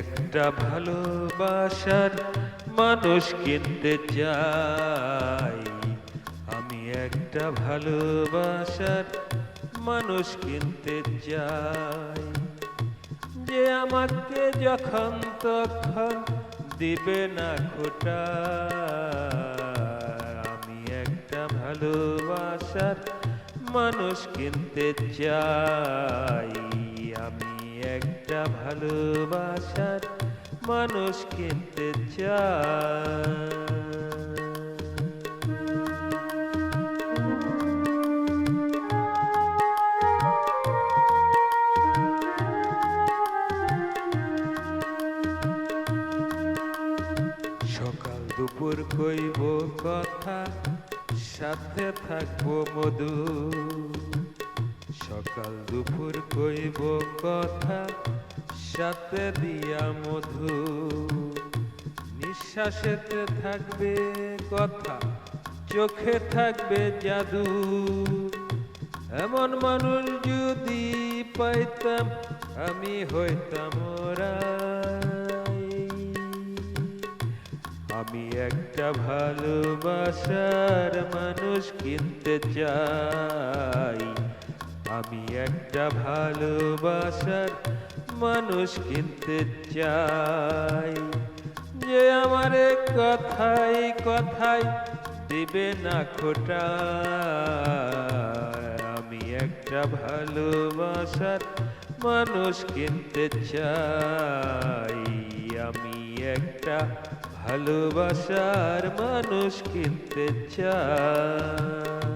একটা ভালোবাসার মানুষ কিনতে চাই। আমি একটা ভালোবাসার মানুষ কিনতে চাই। যে আমাকে যখন তখন দিবে না খোটা, আমি একটা ভালোবাসার মানুষ কিনতে চাই। একটা ভালোবাসার মানুষ কিনতে চাই সকাল দুপুর কইব কথা সাথে থাকব মধু। সকাল দুপুর কইব কথা, সাথে দিয়া মধু। নিঃশ্বাসেতে থাকবে কথা, চোখে থাকবে জাদু। এমন মানুষ যদি পাইতাম, আমি হইতাম আমি একটা ভালোবাসার মানুষ কিনতে চাই। আমি একটা ভালোবাসার মানুষ কিনতে চাই। যে আমার কথাই কথাই দিবে না খোটা। আমি একটা ভালোবাসার মানুষ কিনতে চাই। আমি একটা ভালোবাসার মানুষ কিনতে চাই।